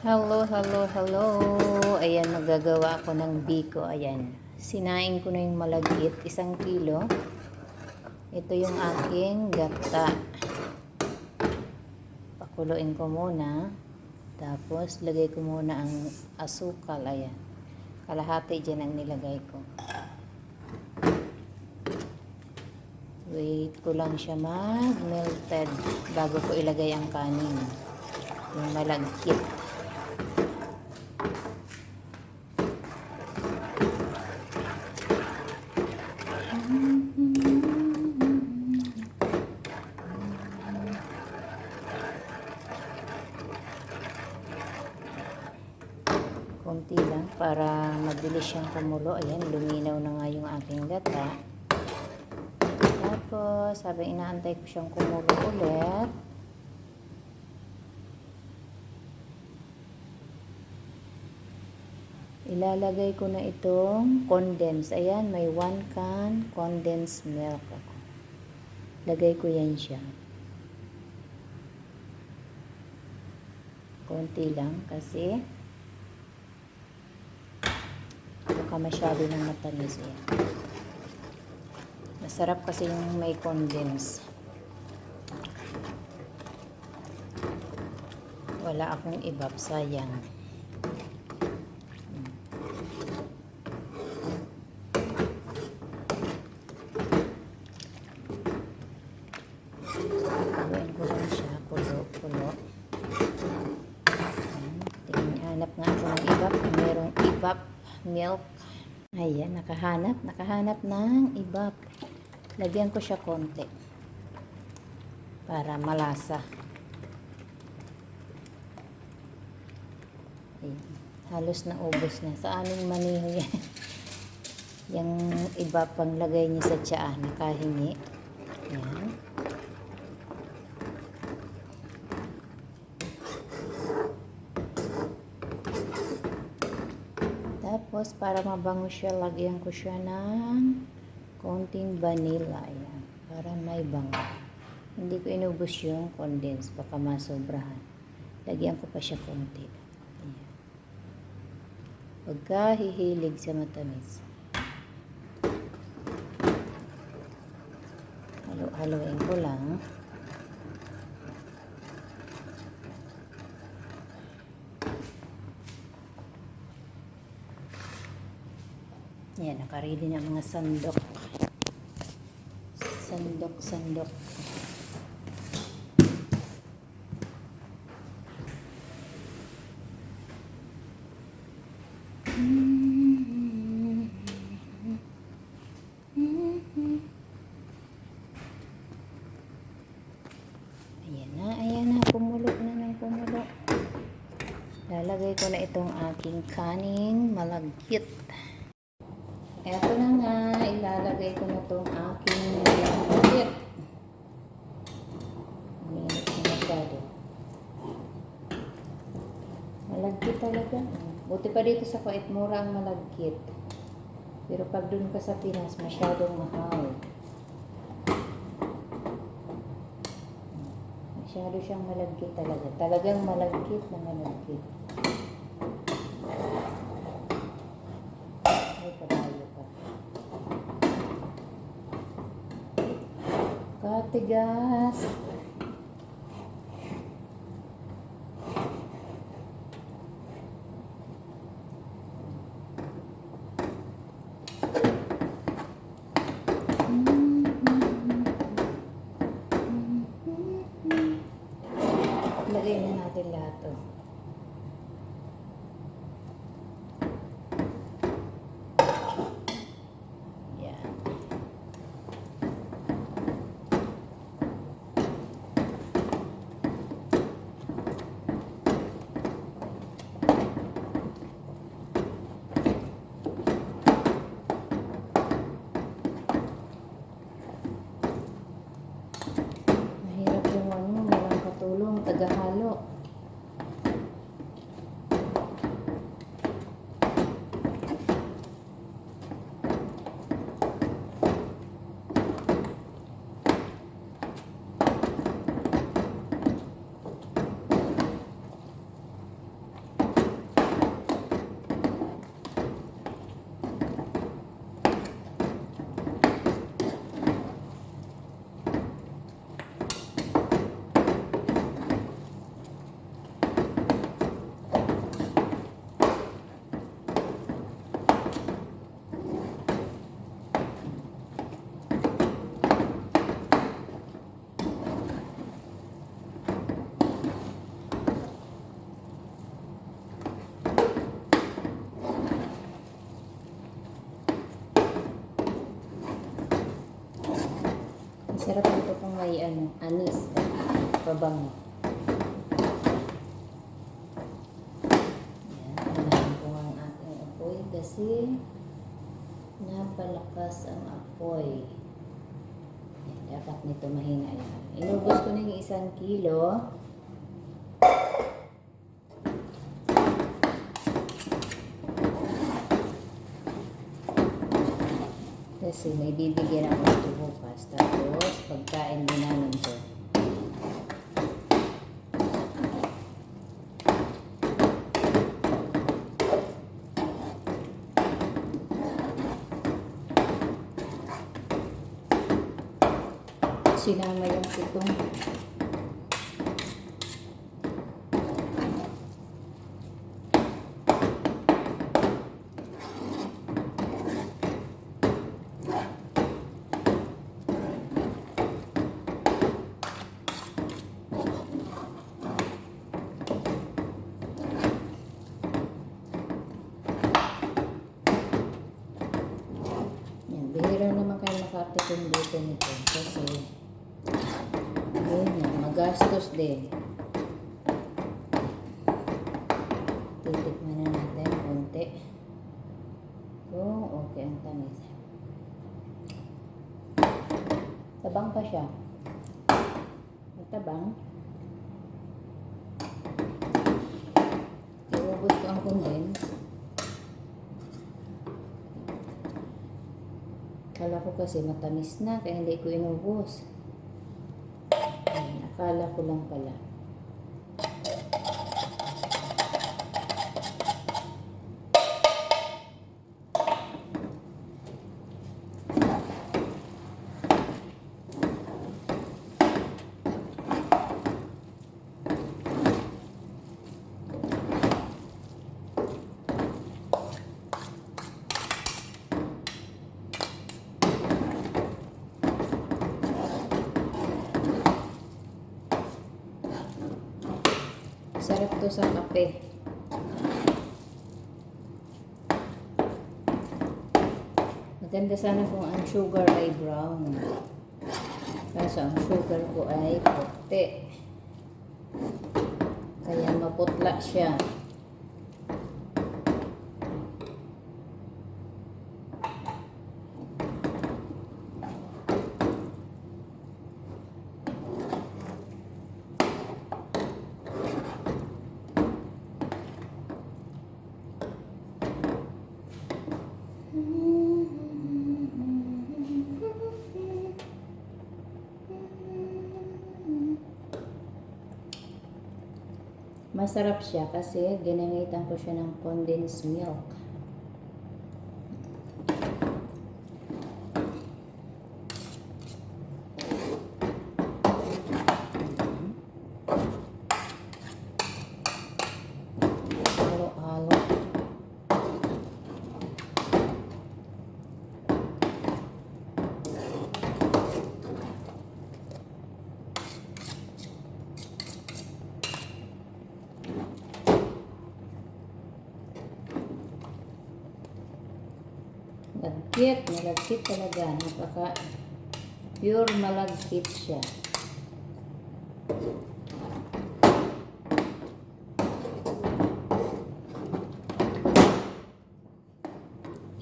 Hello, hello, hello. Ayan, magagawa ako ng biko. Ayan. Sinaing ko na yung malagkit. Isang kilo. Ito yung aking gata. Pakuluin ko muna. Tapos, lagay ko muna ang asukal. Ayan. Kalahati dyan ang nilagay ko. Wait ko lang siya mag-melted bago ko ilagay ang kanin. Yung malagkit. konti lang para mabilis siyang kumulo. Ayan, luminaw na nga yung aking gata. Tapos, sabi inaantay ko siyang kumulo ulit. Ilalagay ko na itong condensed. Ayan, may 1 can condensed milk ako. Lagay ko yan siya. Konti lang kasi baka masyado ng matamis yan. Masarap kasi yung may condense. Wala akong ibab, sayang. Kuluin ko lang siya, kulo, kulo. Tingnan, hanap nga ako ng ibab milk. Ayan, nakahanap. Nakahanap ng ibab. Lagyan ko siya konti. Para malasa. Ayan. Halos na ubos na. Sa aming maniho yan. yung iba pang lagay niya sa tsaa. Nakahingi. Ayan. Tapos, para mabango siya, lagyan ko siya ng konting vanilla. Ayan. Para may bango. Hindi ko inubos yung condense. Baka masobrahan. Lagyan ko pa siya konti. Ayan. Pagka hihilig sa matamis. Halo-haloin ko lang. Yan, nakarili na mga sandok. Sandok, sandok. Ayan na, ayan na. Kumulo na ng kumulo. Lalagay ko na itong aking kaning malagkit. Eto na nga, ilalagay ko na itong aking malagkit. Minit na masyado. Malagkit talaga. Buti pa dito sa Kuwait, mura ang malagkit. Pero pag dun ka sa Pinas, masyadong mahal. Masyado siyang malagkit talaga. Talagang malagkit na malagkit. Ay, kabayo pa. Katigas. Lagay na natin lahat to. Yan. Mahirap yung ano, walang katulong, tagahalo. anis. Pabango. Yan, unahin ko ang aking apoy kasi napalakas ang apoy. Yan, dapat nito mahina yan. Inubos ko na yung isang kilo. Kasi may bibigyan ako ito bukas. Tapos, pagkain din namin to. Sinama yung sitong. Yan, bihira naman kayo makatikim dito nito. Kasi, magastos din. Titikman na natin konti. Kung okay ang tamis. Tabang pa siya. Matabang. Iubos ko ang condense. Akala ko kasi matamis na, kaya hindi ko inubos. Akala ko lang pala. Sarap to sa kape. Maganda sana kung ang sugar ay brown. Kaso ang sugar ko ay puti. Kaya maputla siya. Masarap siya kasi ginamitan ko siya ng condensed milk. Malagkit, malagkit talaga. Napaka pure malagkit siya.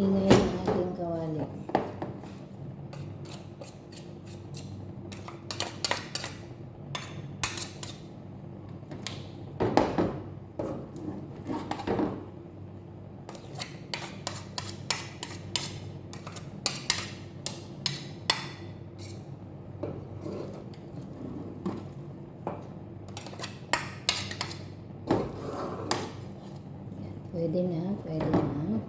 Ingay ang ating kawali. Pwede na, pwede na.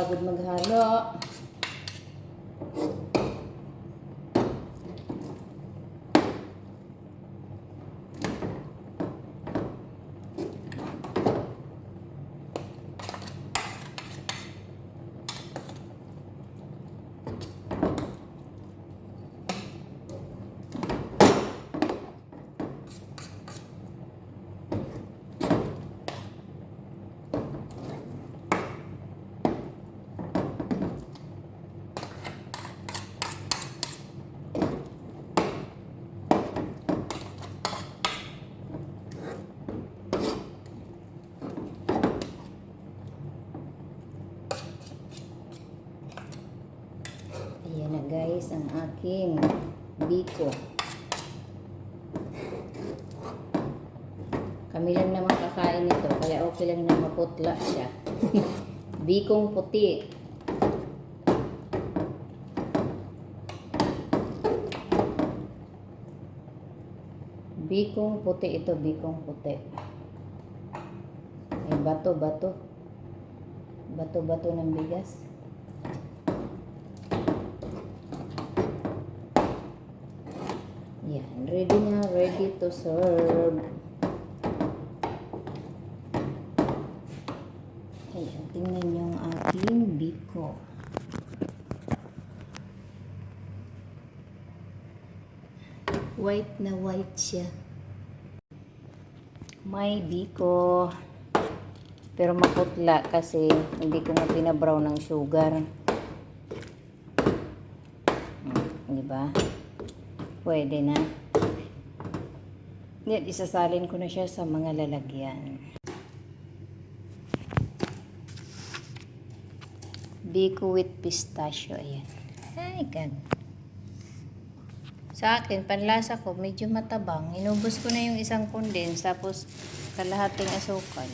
Nakapagod maghalo. ang aking biko. Kami lang naman kakain nito, kaya okay lang na maputla siya. Bikong puti. Bikong puti ito, bikong puti. Ay, bato, bato. Bato-bato ng bigas. Yan, ready na, ready to serve. Ayan, tingnan yung aking biko. White na white siya. May biko. Pero maputla kasi hindi ko na pinabrown ng sugar. Hmm, di ba? Pwede na. Yan, isasalin ko na siya sa mga lalagyan. Biko with pistachio. Ayan. Ay, God. Sa akin, panlasa ko, medyo matabang. Inubos ko na yung isang condense, tapos kalahating asukal.